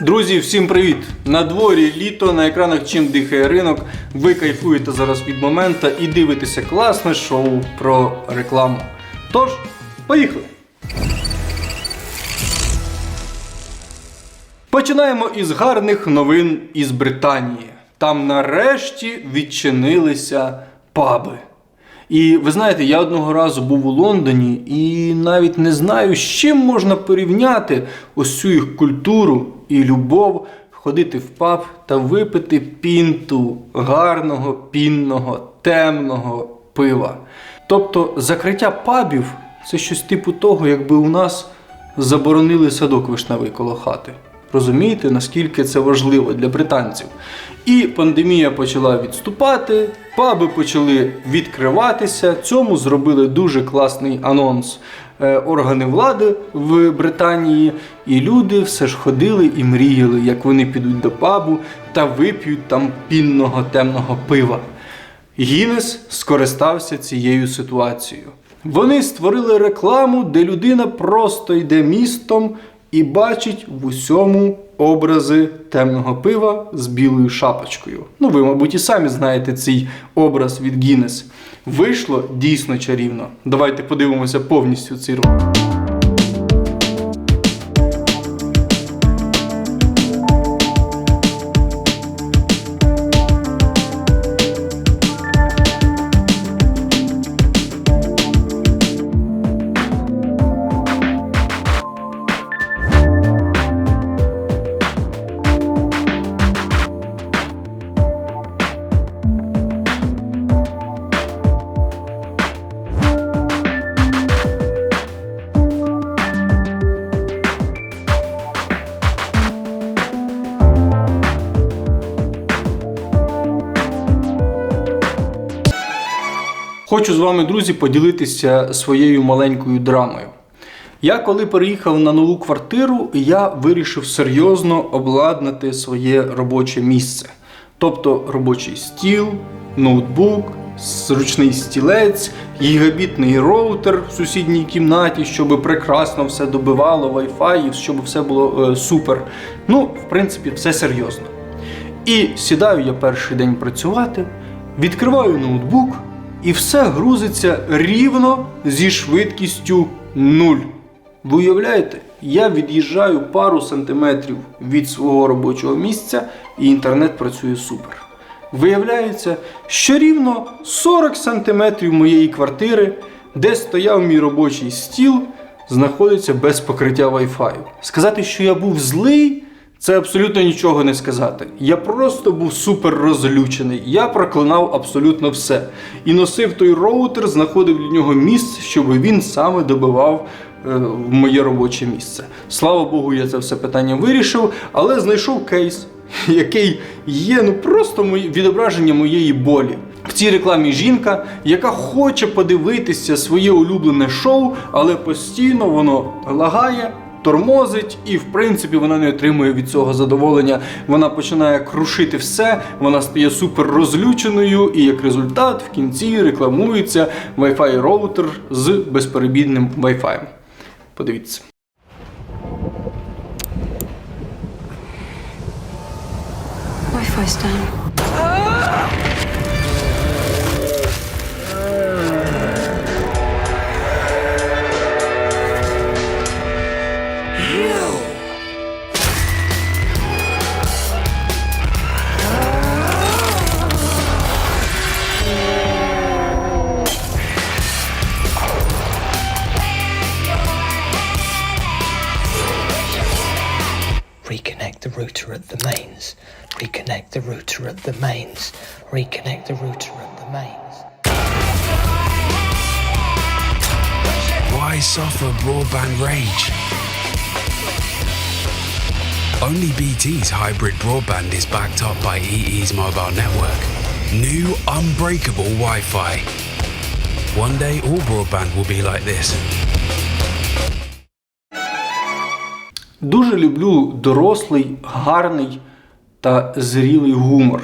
Друзі, всім привіт! На дворі літо на екранах чим дихає ринок. Ви кайфуєте зараз від моменту і дивитеся класне шоу про рекламу. Тож, поїхали! Починаємо із гарних новин із Британії. Там нарешті відчинилися паби. І ви знаєте, я одного разу був у Лондоні і навіть не знаю, з чим можна порівняти ось цю їх культуру і любов ходити в паб та випити пінту гарного, пінного, темного пива. Тобто закриття пабів це щось типу того, якби у нас заборонили садок вишневий коло хати. Розумієте, наскільки це важливо для британців? І пандемія почала відступати, паби почали відкриватися. Цьому зробили дуже класний анонс е, органи влади в Британії. І люди все ж ходили і мріяли, як вони підуть до пабу та вип'ють там пінного темного пива. Гіннес скористався цією ситуацією. Вони створили рекламу, де людина просто йде містом і бачить в усьому образи темного пива з білою шапочкою. Ну, ви, мабуть, і самі знаєте цей образ від Гіннес. Вийшло дійсно чарівно. Давайте подивимося повністю цей ролик. Хочу з вами, друзі, поділитися своєю маленькою драмою. Я коли переїхав на нову квартиру, я вирішив серйозно обладнати своє робоче місце. Тобто робочий стіл, ноутбук, зручний стілець, гігабітний роутер в сусідній кімнаті, щоб прекрасно все добивало Wi-Fi щоб все було е, супер. Ну, в принципі, все серйозно. І сідаю я перший день працювати, відкриваю ноутбук, і все грузиться рівно зі швидкістю 0. Ви уявляєте, я від'їжджаю пару сантиметрів від свого робочого місця, і інтернет працює супер. Виявляється, що рівно 40 сантиметрів моєї квартири, де стояв мій робочий стіл, знаходиться без покриття Wi-Fi. Сказати, що я був злий, це абсолютно нічого не сказати. Я просто був супер розлючений. Я проклинав абсолютно все. І носив той роутер, знаходив для нього місце, щоб він саме добивав е, в моє робоче місце. Слава Богу, я це все питання вирішив, але знайшов кейс, який є ну просто відображення моєї болі. В цій рекламі жінка, яка хоче подивитися своє улюблене шоу, але постійно воно лагає, тормозить, і в принципі вона не отримує від цього задоволення. Вона починає крушити все, вона стає супер розлюченою, і як результат в кінці рекламується Wi-Fi роутер з безперебійним Wi-Fi. Подивіться. Wi-Fi's down. Reconnect the router at the mains. Reconnect the router at the mains. Why suffer broadband rage? Only BT's hybrid broadband is backed up by EE's mobile network. New unbreakable Wi Fi. One day all broadband will be like this. Дуже люблю дорослий, гарний Та зрілий гумор.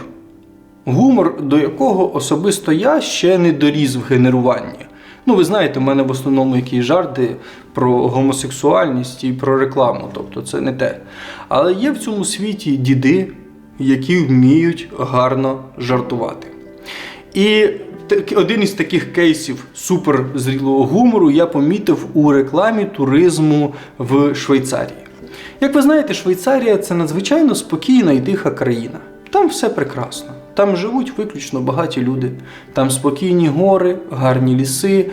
Гумор, до якого особисто я ще не доріс в генеруванні. Ну, ви знаєте, у мене в основному якісь жарти про гомосексуальність і про рекламу, тобто це не те. Але є в цьому світі діди, які вміють гарно жартувати. І один із таких кейсів суперзрілого гумору я помітив у рекламі туризму в Швейцарії. Як ви знаєте, Швейцарія це надзвичайно спокійна і тиха країна. Там все прекрасно. Там живуть виключно багаті люди. Там спокійні гори, гарні ліси,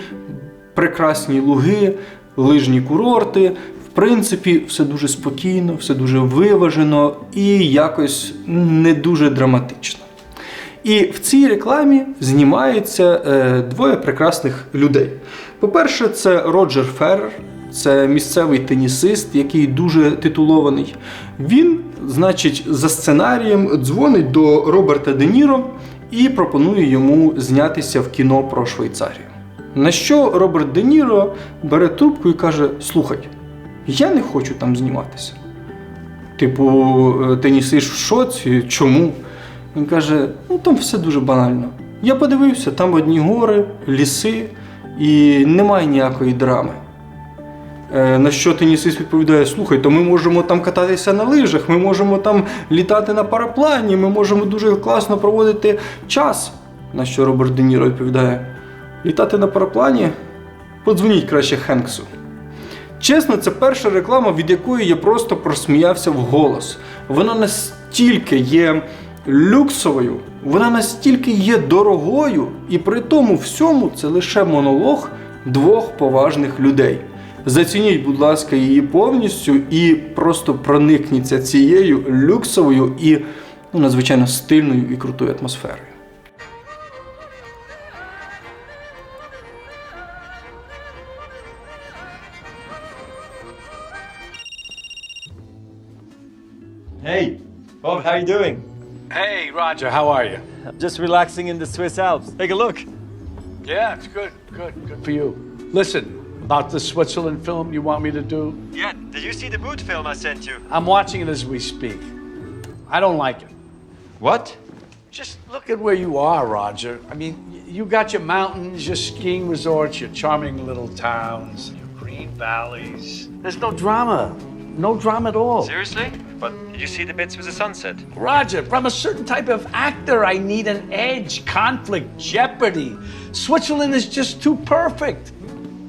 прекрасні луги, лижні курорти. В принципі, все дуже спокійно, все дуже виважено і якось не дуже драматично. І в цій рекламі знімаються е, двоє прекрасних людей. По-перше, це Роджер Феррер, це місцевий тенісист, який дуже титулований. Він, значить, за сценарієм дзвонить до Роберта Де Ніро і пропонує йому знятися в кіно про Швейцарію. На що Роберт Де Ніро бере трубку і каже: Слухай, я не хочу там зніматися. Типу, е, тенісиш в шоці, чому? Він каже: ну там все дуже банально. Я подивився, там одні гори, ліси і немає ніякої драми. Е, На що тенісист відповідає: слухай, то ми можемо там кататися на лижах, ми можемо там літати на параплані, ми можемо дуже класно проводити час. На що Роберт Де Ніро відповідає: літати на параплані? Подзвоніть краще Хенксу. Чесно, це перша реклама, від якої я просто просміявся в голос. Вона настільки є люксовою, вона настільки є дорогою, і при тому всьому це лише монолог двох поважних людей. Зацініть, будь ласка, її повністю і просто проникніться цією люксовою і ну, надзвичайно стильною і крутою атмосферою. Hey, Bob, how are you doing? Hey, Roger, how are you? I'm Just relaxing in the Swiss Alps. Take a look. Yeah, it's good, good, good for you. Listen, about the Switzerland film you want me to do, Yeah, did you see the boot film I sent you? I'm watching it as we speak. I don't like it. What? Just look at where you are, Roger. I mean, you got your mountains, your skiing resorts, your charming little towns, your green valleys. There's no drama. No drama at all. Seriously? But did you see the bits with the sunset? Roger, from a certain type of actor, I need an edge, conflict, jeopardy. Switzerland is just too perfect.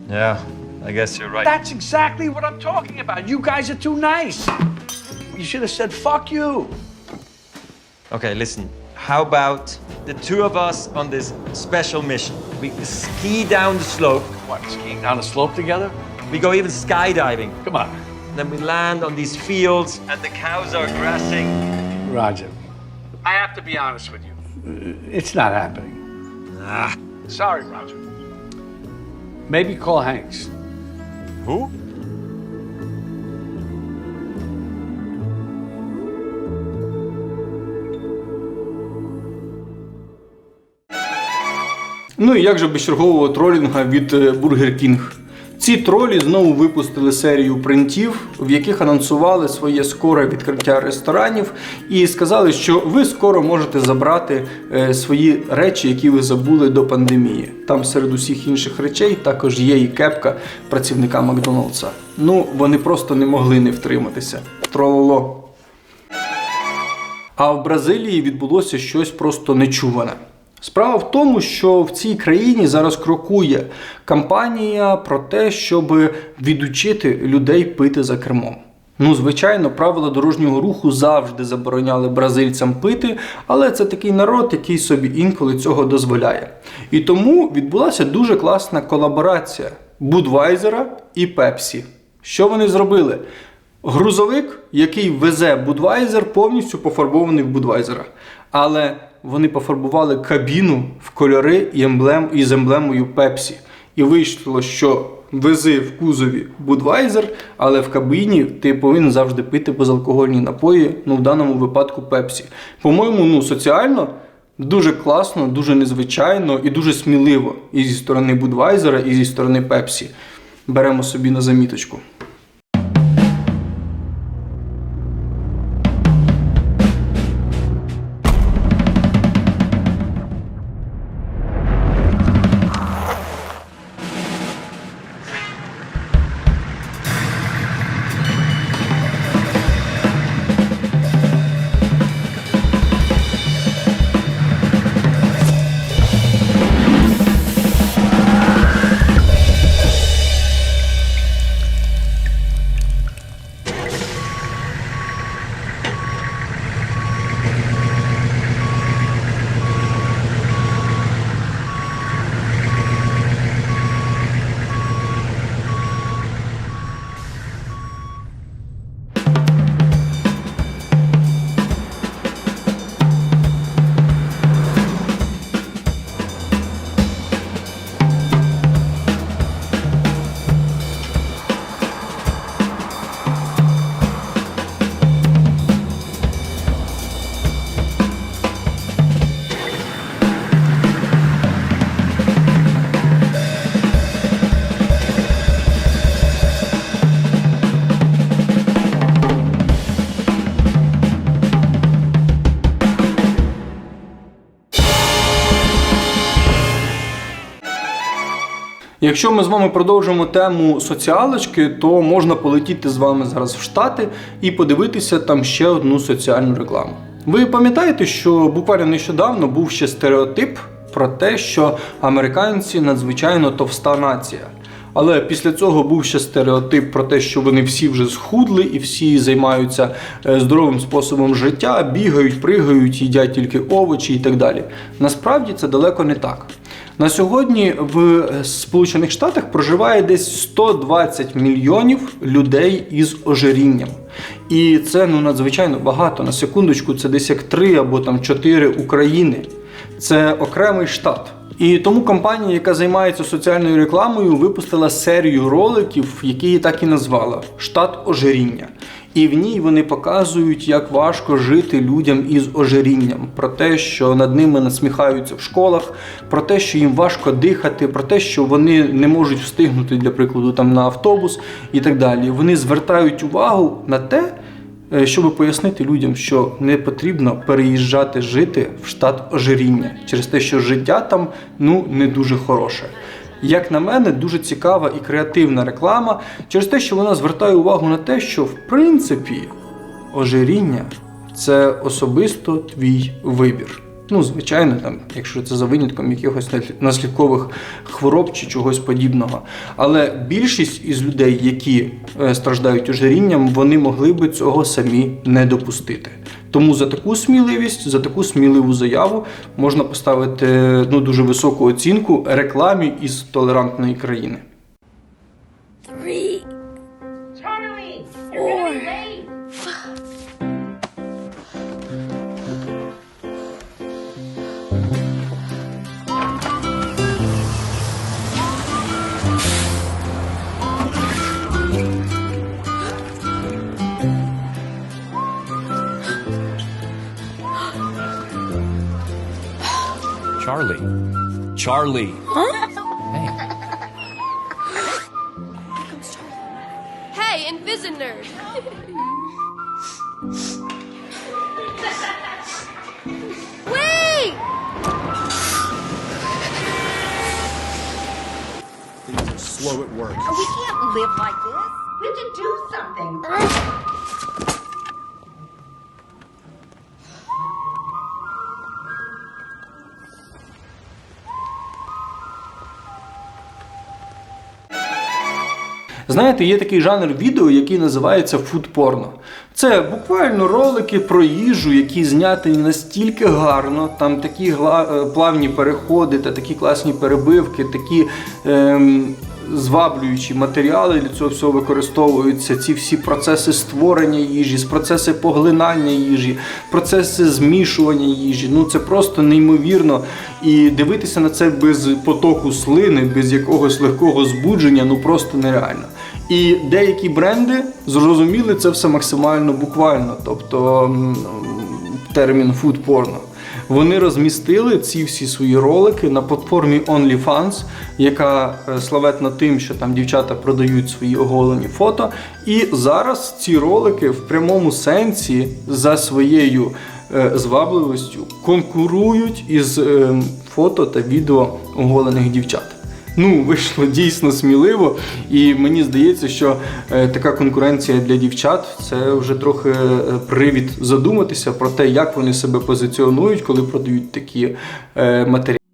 Yeah, I guess you're right. That's exactly what I'm talking about. You guys are too nice. You should have said, fuck you. Okay, listen. How about the two of us on this special mission? We ski down the slope. What, skiing down a slope together? We go even skydiving. Come on. Then we land on these fields and the cows are grassing. Roger, I have to be honest with you. It's not happening. Ah. Sorry, Roger. Maybe call Hanks. Who? Ну і як же без чергового тролінга від Бургер Burger King? Ці тролі знову випустили серію принтів, в яких анонсували своє скоре відкриття ресторанів, і сказали, що ви скоро можете забрати е, свої речі, які ви забули до пандемії. Там серед усіх інших речей також є і кепка працівника Макдоналдса. Ну, вони просто не могли не втриматися. Трололо. А в Бразилії відбулося щось просто нечуване. Справа в тому, що в цій країні зараз крокує кампанія про те, щоб відучити людей пити за кермом. Ну, звичайно, правила дорожнього руху завжди забороняли бразильцям пити, але це такий народ, який собі інколи цього дозволяє. І тому відбулася дуже класна колаборація Будвайзера і Пепсі. Що вони зробили? Грузовик, який везе Будвайзер, повністю пофарбований в Будвайзера. Але вони пофарбували кабіну в кольори і емблем, із емблемою Пепсі. І вийшло, що вези в кузові Будвайзер, але в кабіні ти повинен завжди пити безалкогольні напої, ну в даному випадку Пепсі. По-моєму, ну соціально дуже класно, дуже незвичайно і дуже сміливо і зі сторони Будвайзера, і зі сторони Пепсі. Беремо собі на заміточку. Якщо ми з вами продовжимо тему соціалочки, то можна полетіти з вами зараз в Штати і подивитися там ще одну соціальну рекламу. Ви пам'ятаєте, що буквально нещодавно був ще стереотип про те, що американці надзвичайно товста нація. Але після цього був ще стереотип про те, що вони всі вже схудли і всі займаються е, здоровим способом життя, бігають, пригають, їдять тільки овочі і так далі. Насправді це далеко не так. На сьогодні в Сполучених Штатах проживає десь 120 мільйонів людей із ожирінням. І це ну надзвичайно багато. На секундочку, це десь як 3 або там 4 України. Це окремий штат. І тому компанія, яка займається соціальною рекламою, випустила серію роликів, які її так і назвала Штат ожиріння. І в ній вони показують, як важко жити людям із ожирінням, про те, що над ними насміхаються в школах, про те, що їм важко дихати, про те, що вони не можуть встигнути, для прикладу, там на автобус і так далі. Вони звертають увагу на те, Е, щоб пояснити людям, що не потрібно переїжджати жити в штат ожиріння через те, що життя там ну не дуже хороше. Як на мене, дуже цікава і креативна реклама через те, що вона звертає увагу на те, що в принципі ожиріння це особисто твій вибір. Ну, звичайно, там, якщо це за винятком якихось наслідкових хвороб чи чогось подібного. Але більшість із людей, які е, страждають ожирінням, вони могли би цього самі не допустити. Тому за таку сміливість, за таку сміливу заяву можна поставити ну, дуже високу оцінку рекламі із толерантної країни. Charlie. Charlie. Hey, Invisinerd. Wait! Slow at work. We can't live like this. Знаєте, є такий жанр відео, який називається фудпорно. Це буквально ролики про їжу, які зняті настільки гарно, там такі е, плавні переходи та такі класні перебивки, такі ем, зваблюючі матеріали для цього всього використовуються. Ці всі процеси створення їжі, процеси поглинання їжі, процеси змішування їжі. Ну це просто неймовірно. І дивитися на це без потоку слини, без якогось легкого збудження, ну просто нереально. І деякі бренди зрозуміли це все максимально буквально, тобто термін porno. Вони розмістили ці всі свої ролики на платформі OnlyFans, яка е, славетна тим, що там дівчата продають свої оголені фото. І зараз ці ролики в прямому сенсі за своєю е, звабливістю конкурують із е, фото та відео оголених дівчат. Ну, вийшло дійсно сміливо, і мені здається, що е, така конкуренція для дівчат це вже трохи е, привід задуматися про те, як вони себе позиціонують, коли продають такі е, матеріали.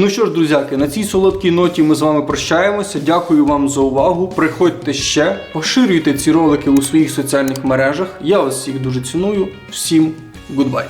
Ну що ж, друзяки, на цій солодкій ноті ми з вами прощаємося. Дякую вам за увагу. Приходьте ще, поширюйте ці ролики у своїх соціальних мережах. Я вас всіх дуже ціную. Всім гудбай!